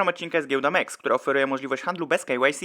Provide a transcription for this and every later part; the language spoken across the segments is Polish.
Sponsorem odcinka jest giełda MEX, która oferuje możliwość handlu bez KYC.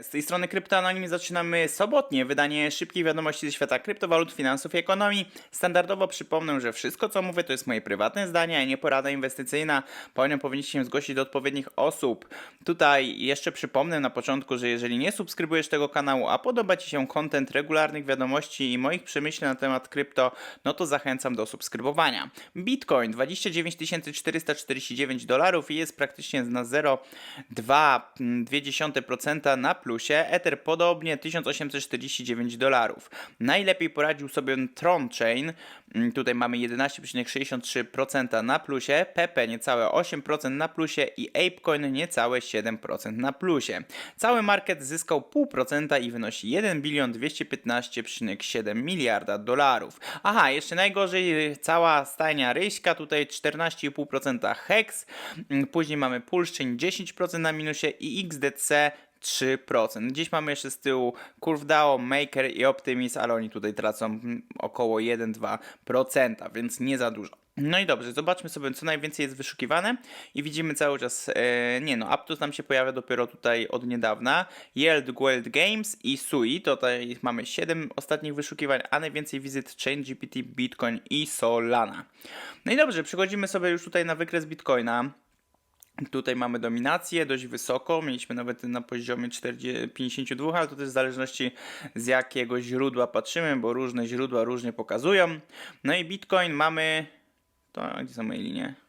Z tej strony KryptoAnonim zaczynamy sobotnie wydanie szybkiej wiadomości ze świata kryptowalut, finansów i ekonomii. Standardowo przypomnę, że wszystko co mówię to jest moje prywatne zdanie, a nie porada inwestycyjna. Po nią powinniście się zgłosić do odpowiednich osób. Tutaj jeszcze przypomnę na początku, że jeżeli nie subskrybujesz tego kanału, a podoba Ci się content regularnych wiadomości i moich przemyśleń na temat krypto, no to zachęcam do subskrybowania. Bitcoin 29 449 dolarów i jest praktycznie na 0,2% na plusie. Ether podobnie 1849 dolarów. Najlepiej poradził sobie Tron Chain. Mm, Tutaj mamy 11,63% na plusie, Pepe niecałe 8% na plusie i Apecoin niecałe 7% na plusie. Cały market zyskał 0,5% i wynosi 1 bilion 215,7 miliarda dolarów. Aha, jeszcze najgorzej cała stajnia ryśka, tutaj 14,5% Hex, Mm, później mamy Pulszczyn 10% na minusie i XDC 3%. Gdzieś mamy jeszcze z tyłu CurveDAO, Maker i Optimism, ale oni tutaj tracą około 1-2%, więc nie za dużo. No i dobrze, zobaczmy sobie, co najwięcej jest wyszukiwane i widzimy cały czas, e, nie no, Aptus nam się pojawia dopiero tutaj od niedawna, Yield, Guild Games i Sui, tutaj mamy 7 ostatnich wyszukiwań, a najwięcej wizyt ChainGPT, Bitcoin i Solana. No i dobrze, przechodzimy sobie już tutaj na wykres Bitcoina. Tutaj mamy dominację dość wysoko, mieliśmy nawet na poziomie 40, 52, ale to też w zależności z jakiego źródła patrzymy, bo różne źródła różnie pokazują. No i Bitcoin mamy, to gdzie są moje linie?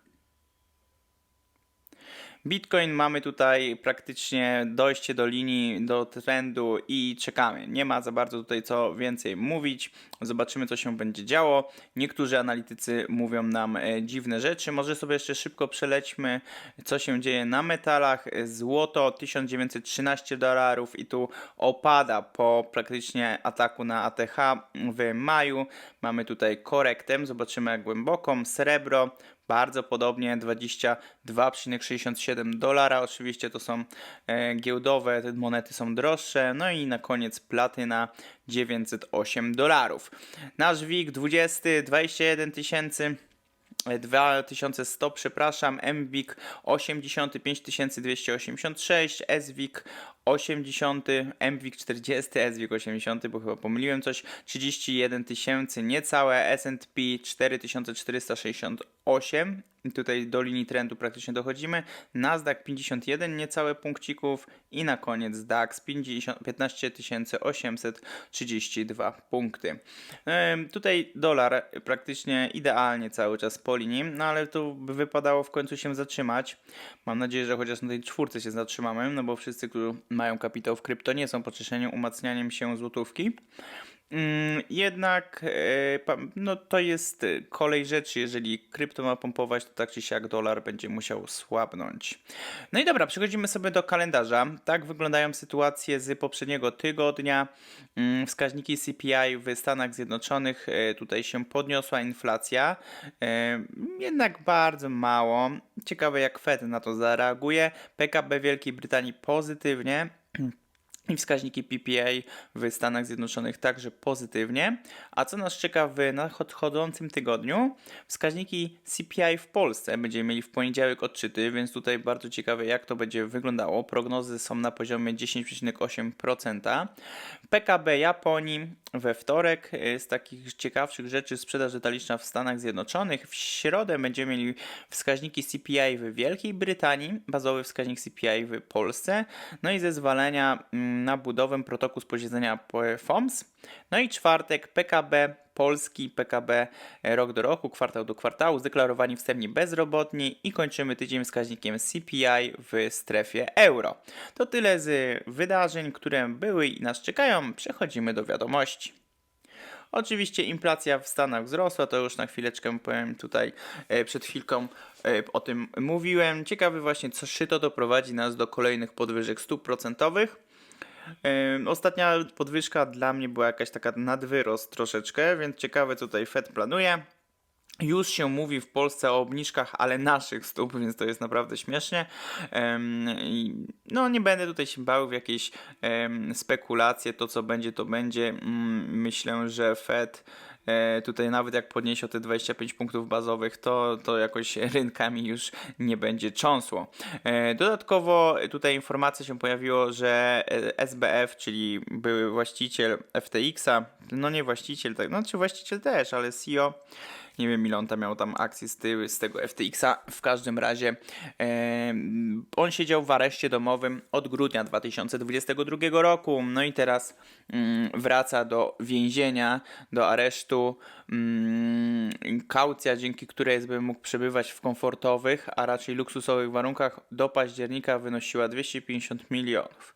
Bitcoin mamy tutaj praktycznie dojście do linii, do trendu i czekamy. Nie ma za bardzo tutaj co więcej mówić. Zobaczymy, co się będzie działo. Niektórzy analitycy mówią nam e, dziwne rzeczy. Może sobie jeszcze szybko przelećmy, co się dzieje na metalach. Złoto 1913 dolarów i tu opada po praktycznie ataku na ATH w maju. Mamy tutaj korektę, zobaczymy jak głęboką. Srebro bardzo podobnie 22,67 dolara. Oczywiście to są e, giełdowe, te monety są droższe. No i na koniec platyna 908 dolarów. Nasz WIG 20 21 tysięcy. 2100, przepraszam, MWIG 85 286, SWIG 80, MWIG 40, SWIG 80, bo chyba pomyliłem coś, 31 tysięcy niecałe, S&P 4468, i tutaj do linii trendu praktycznie dochodzimy, Nasdaq 51 niecałe punkcików i na koniec DAX 50, 15 832 punkty. Tutaj dolar praktycznie idealnie cały czas po linii, no ale tu by wypadało w końcu się zatrzymać. Mam nadzieję, że chociaż na tej czwórce się zatrzymamy, no bo wszyscy, którzy mają kapitał w krypto nie są pocieszeniem umacnianiem się złotówki. Mm, Jednak e, no, to jest e, kolej rzeczy. Jeżeli krypto ma pompować, to tak czy siak dolar będzie musiał słabnąć. No i dobra, przechodzimy sobie do kalendarza. Tak wyglądają sytuacje z poprzedniego tygodnia. Mm, Wskaźniki CPI w Stanach Zjednoczonych, e, tutaj się podniosła inflacja, jednak bardzo mało. Ciekawe jak Fed na to zareaguje. PKB Wielkiej Brytanii pozytywnie. I wskaźniki PPA w Stanach Zjednoczonych także pozytywnie. A co nas czeka w nadchodzącym tygodniu? Wskaźniki CPI w Polsce będziemy mieli w poniedziałek odczyty, więc tutaj bardzo ciekawe jak to będzie wyglądało. Prognozy są na poziomie 10,8%. PKB Japonii we wtorek y, z takich ciekawszych rzeczy sprzedaż detaliczna w Stanach Zjednoczonych. W środę będziemy mieli wskaźniki CPI w Wielkiej Brytanii, bazowy wskaźnik CPI w Polsce, no i zezwolenia mm, na budowę protokołu z posiedzenia FOMS. No i czwartek PKB Polski, PKB rok do roku, kwartał do kwartału, zdeklarowani wstępnie bezrobotni i kończymy tydzień wskaźnikiem CPI w strefie euro. To tyle z wydarzeń, które były i nas czekają. Przechodzimy do wiadomości. Oczywiście inflacja w Stanach wzrosła, to już na chwileczkę powiem tutaj e, przed chwilką e, o tym mówiłem. Ciekawy właśnie, co czy to doprowadzi nas do kolejnych podwyżek stóp procentowych. Ostatnia podwyżka dla mnie była jakaś taka nadwyrost troszeczkę, więc ciekawe co tutaj Fed planuje. Już się mówi w Polsce o obniżkach, ale naszych stóp, więc to jest naprawdę śmiesznie. No, nie będę tutaj się bał w jakieś spekulacje. To, co będzie, to będzie. Mm, Myślę, że Fed tutaj nawet jak podniesie o te 25 punktów bazowych, to, to jakoś rynkami już nie będzie cząsło. E, dodatkowo tutaj informacja się pojawiło, że e, SBF, czyli były właściciel FTX-a, no nie właściciel, tak, no czy właściciel też, ale CEO, nie wiem ile on tam miał tam akcji z, z tego FTX-a. W każdym razie e, on siedział w areszcie domowym od grudnia 2022 roku. No i teraz mm, wraca do więzienia, do aresztu. Mm, kaucja, dzięki której SB mógł przebywać w komfortowych, a raczej luksusowych warunkach do października wynosiła 250 milionów.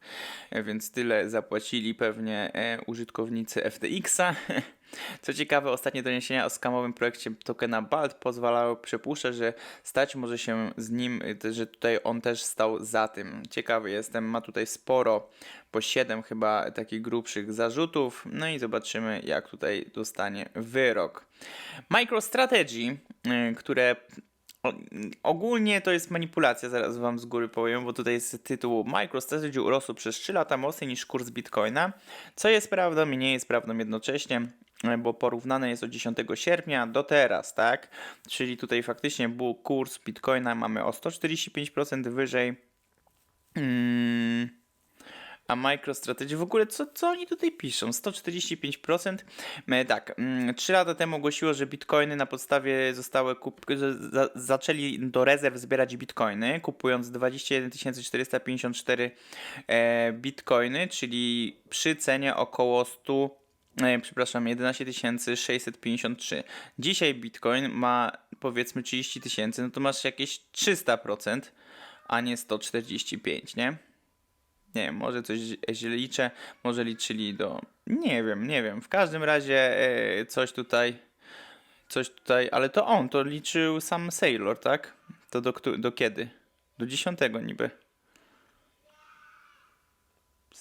E, więc tyle zapłacili pewnie e, użytkownicy FTX-a. Co ciekawe, ostatnie doniesienia o skamowym projekcie tokena BALT pozwalały przypuszczać, że stać może się z nim, że tutaj on też stał za tym. Ciekawy jestem, ma tutaj sporo, po 7 chyba takich grubszych zarzutów, no i zobaczymy jak tutaj dostanie wyrok. MicroStrategy, y, które Ogólnie to jest manipulacja, zaraz wam z góry powiem, bo tutaj jest tytuł MicroStrategy urosł przez 3 lata mocniej niż kurs Bitcoina, co jest prawdą i nie jest prawdą jednocześnie, e, bo porównane jest od 10 sierpnia do teraz, tak? Czyli tutaj faktycznie był kurs Bitcoina mamy o 145% wyżej. Mm. A MicroStrategy w ogóle, co, co oni tutaj piszą? 145%? E, Tak, 3 lata temu ogłosiło, że bitcoiny na podstawie zostały kup... za, zaczęli do rezerw zbierać bitcoiny, kupując 21 454 e, bitcoiny, czyli przy cenie około 100 e, przepraszam, 11 653. Dzisiaj Bitcoin ma powiedzmy 30 tysięcy, no to masz jakieś 300%, a nie 145, nie? Nie wiem, może coś źle liczę, może liczyli do. Nie wiem, nie wiem. W każdym razie e, coś tutaj. Coś tutaj, ale to on, to liczył sam Sailor, tak? To do, do kiedy? Do 10 niby.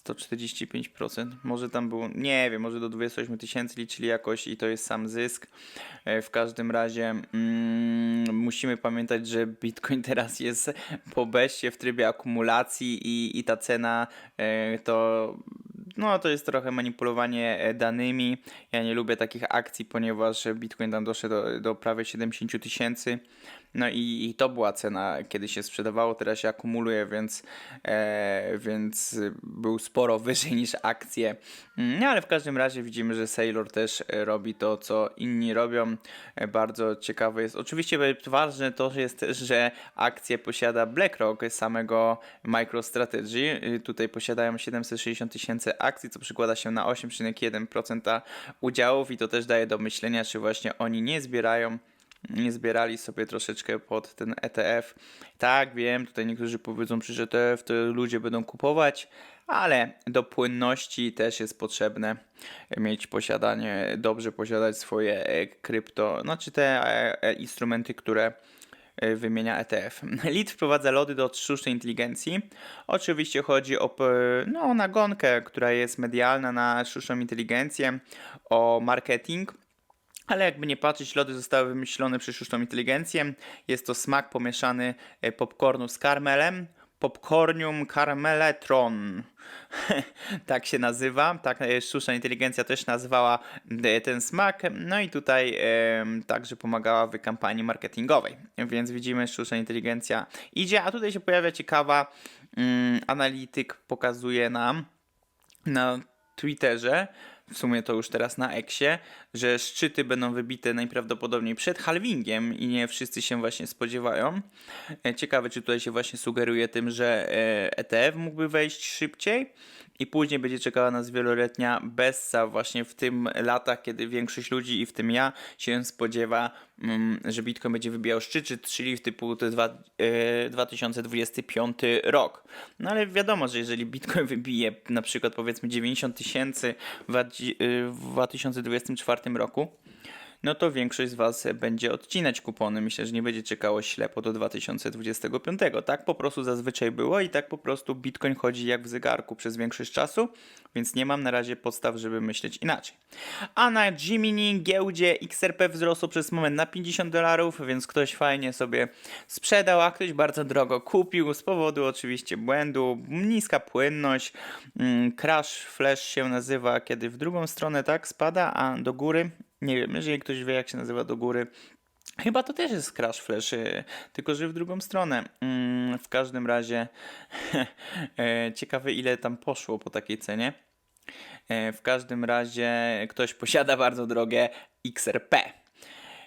145%. Może tam było, nie wiem, może do 28 tysięcy liczyli jakoś i to jest sam zysk. E, W każdym razie mm, musimy pamiętać, że Bitcoin teraz jest po beście w trybie akumulacji i, i ta cena e, to no to jest trochę manipulowanie e, danymi. Ja nie lubię takich akcji, ponieważ Bitcoin tam doszedł do, do prawie 70 tysięcy. No i, i to była cena, kiedy się sprzedawało, teraz się akumuluje, więc, e, więc był sporo wyżej niż akcje. No ale w każdym razie widzimy, że Sailor też e, robi to, co inni robią. E, Bardzo ciekawe jest. Oczywiście ważne to jest też, że akcje posiada BlackRock samego MicroStrategy. Y, Tutaj posiadają 760 tysięcy akcji, co przykłada się na 8,1% udziałów i to też daje do myślenia, czy właśnie oni nie zbierają zbierali sobie troszeczkę pod ten ETF. Tak, wiem, tutaj niektórzy powiedzą, że ETF to ludzie będą kupować, ale do płynności też jest potrzebne mieć posiadanie, dobrze posiadać swoje e, krypto, znaczy te e, e, instrumenty, które wymienia ETF. Lead wprowadza lody do sztucznej inteligencji. Oczywiście chodzi o no, nagonkę, która jest medialna na sztuczną inteligencję, o marketing. Ale jakby nie patrzeć, lody zostały wymyślone przez sztuczną inteligencję. Jest to smak pomieszany e, popcornu z karmelem. Popcornium Carmeletron. tak się nazywa. Tak e, sztuczna inteligencja też nazwała e, ten smak. No i tutaj e, także pomagała w kampanii marketingowej. Więc widzimy, sztuczna inteligencja idzie, a tutaj się pojawia ciekawa mm, analityk pokazuje nam na Twitterze, w sumie to już teraz na Exie, że szczyty będą wybite najprawdopodobniej przed halvingiem i nie wszyscy się właśnie spodziewają. E, Ciekawe, czy tutaj się właśnie sugeruje tym, że e, ETF mógłby wejść szybciej i później będzie czekała nas wieloletnia bessa właśnie w tym latach, kiedy większość ludzi i w tym ja się spodziewa, mm, że Bitcoin będzie wybijał szczyty, czyli w typu te dwa, e, 2025 rok. No ale wiadomo, że jeżeli Bitcoin wybije na przykład powiedzmy 90 tysięcy w 2024 roku, no to większość z Was będzie odcinać kupony. Myślę, że nie będzie czekało ślepo do 2025. Tak po prostu zazwyczaj było i tak po prostu Bitcoin chodzi jak w zegarku przez większość czasu, więc nie mam na razie podstaw, żeby myśleć inaczej. A na Gemini giełdzie XRP wzrosło przez moment na 50 dolarów, więc ktoś fajnie sobie sprzedał, a ktoś bardzo drogo kupił z powodu oczywiście błędu, niska płynność, mm, crash flash się nazywa, kiedy w drugą stronę tak spada, a do góry Nie wiem, jeżeli ktoś wie, jak się nazywa do góry. Chyba to też jest Crash Flash, y, tylko że w drugą stronę. Mm, w każdym razie e, ciekawe ile tam poszło po takiej cenie. E, W każdym razie ktoś posiada bardzo drogie XRP.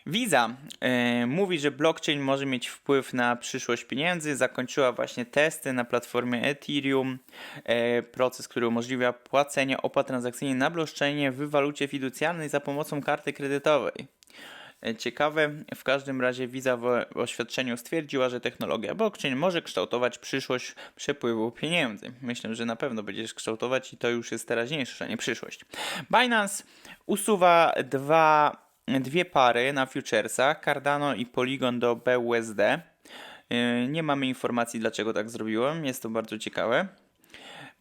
Visa e, mówi, że blockchain może mieć wpływ na przyszłość pieniędzy. Zakończyła właśnie testy na platformie Ethereum. E, proces, który umożliwia płacenie opłat transakcyjnych na blockchainie w walucie fiducjalnej za pomocą karty kredytowej. E, Ciekawe, w każdym razie Visa w oświadczeniu stwierdziła, że technologia blockchain może kształtować przyszłość przepływu pieniędzy. Myślę, że na pewno będziesz kształtować i to już jest teraźniejsza, nie przyszłość. Binance usuwa dwa, dwie pary na futuresach, Cardano i Polygon do BUSD. E, Nie mamy informacji, dlaczego tak zrobiłem, jest to bardzo ciekawe.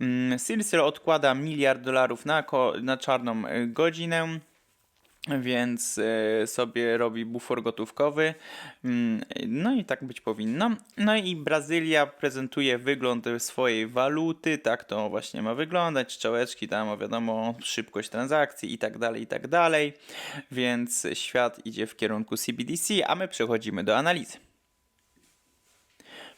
Mm, Silsil odkłada miliard dolarów na, na czarną e, godzinę więc e, sobie robi bufor gotówkowy. Mm, No i tak być powinno. No i Brazylia prezentuje wygląd swojej waluty, tak to właśnie ma wyglądać, strzałeczki tam, wiadomo, szybkość transakcji i tak dalej, i tak dalej. Więc świat idzie w kierunku CBDC, a my przechodzimy do analizy.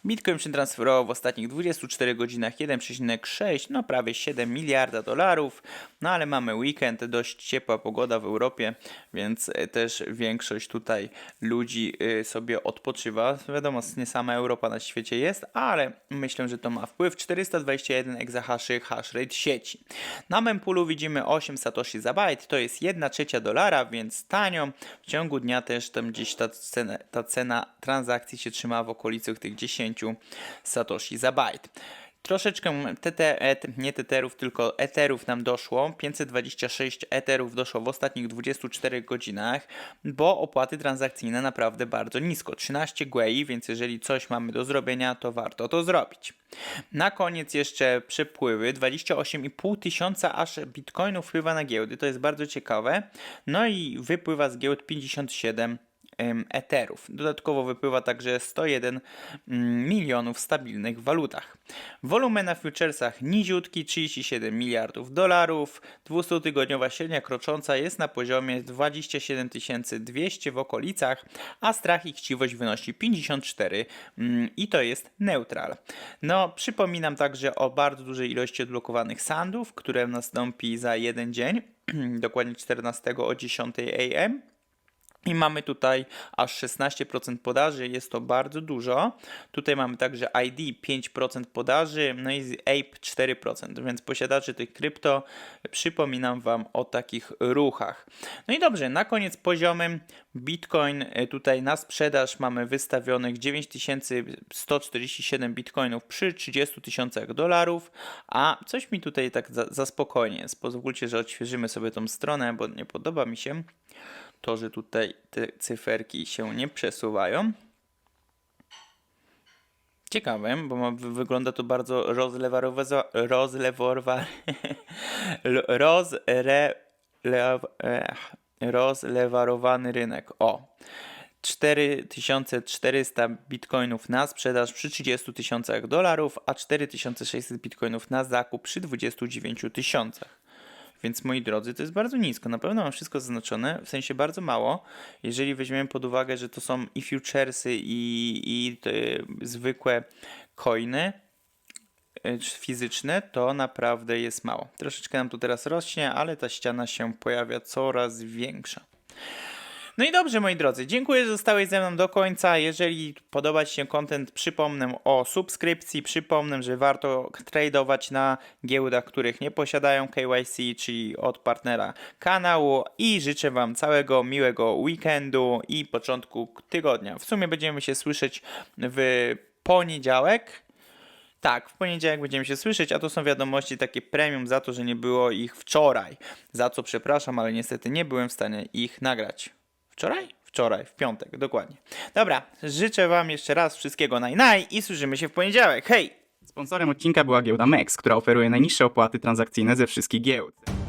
Bitcoin przetransferował w ostatnich 24 godzinach 1,6, no prawie 7 miliarda dolarów. No ale mamy weekend, dość ciepła pogoda w Europie, więc e, też większość tutaj ludzi y, sobie odpoczywa. Wiadomo, nie sama Europa na świecie jest, ale myślę, że to ma wpływ. 421 exahaszy hash rate sieci. Na mempulu widzimy 8 satoshi za byte, to jest 1 trzecia dolara, więc tanio. W ciągu dnia też tam gdzieś ta cena, ta cena transakcji się trzyma w okolicach tych 10 satoshi za byte. Troszeczkę TT, et, nie teterów, tylko eterów nam doszło. 526 eterów doszło w ostatnich 24 godzinach, bo opłaty transakcyjne naprawdę bardzo nisko. 13 gwei, więc jeżeli coś mamy do zrobienia, to warto to zrobić. Na koniec jeszcze przepływy. 28,5 tysiąca aż bitcoinów wpływa na giełdy, to jest bardzo ciekawe. No i wypływa z giełd 57 em, eterów. Dodatkowo wypływa także 101 mm, milionów w stabilnych walutach. Wolumen na futuresach niziutki 37 miliardów dolarów. 200-tygodniowa średnia krocząca jest na poziomie 27 200 w okolicach, a strach i chciwość wynosi 54 mm, i to jest neutral. No, przypominam także o bardzo dużej ilości odblokowanych sandów, które nastąpi za jeden dzień, dokładnie 14 o 10 am. I mamy tutaj aż 16% podaży, jest to bardzo dużo. Tutaj mamy także ID 5% podaży, no i Ape 4%, więc posiadacze tych krypto przypominam Wam o takich ruchach. No i dobrze, na koniec poziomem Bitcoin e, tutaj na sprzedaż mamy wystawionych 9147 bitcoinów przy 30 tysiącach dolarów, a coś mi tutaj tak za, za spokojnie. Pozwólcie, że odświeżymy sobie tą stronę, bo nie podoba mi się to, że tutaj te cyferki się nie przesuwają. Ciekawe, bo wygląda to bardzo rozlewarowe, rozleworwa, rozre, ech, rozlewarowany rynek. O, 4400 bitcoinów na sprzedaż przy 30 tysiącach dolarów, a 4600 bitcoinów na zakup przy 29 tysiącach. Więc moi drodzy, to jest bardzo nisko. Na pewno mam wszystko zaznaczone, w sensie bardzo mało. Jeżeli weźmiemy pod uwagę, że to są i futuresy, i, i te zwykłe coiny y, fizyczne, to naprawdę jest mało. Troszeczkę nam tu teraz rośnie, ale ta ściana się pojawia coraz większa. No i dobrze, moi drodzy, dziękuję, że zostałeś ze mną do końca. Jeżeli podoba Ci się content, przypomnę o subskrypcji. Przypomnę, że warto tradować na giełdach, których nie posiadają KYC, czyli od partnera kanału. I życzę Wam całego miłego weekendu i początku tygodnia. W sumie będziemy się słyszeć w poniedziałek. Tak, w poniedziałek będziemy się słyszeć, a to są wiadomości takie premium za to, że nie było ich wczoraj. Za co przepraszam, ale niestety nie byłem w stanie ich nagrać. Wczoraj? Wczoraj, w piątek, dokładnie. Dobra, życzę Wam jeszcze raz wszystkiego naj naj i słyszymy się w poniedziałek. Hej! Sponsorem odcinka była giełda MEX, która oferuje najniższe opłaty transakcyjne ze wszystkich giełd.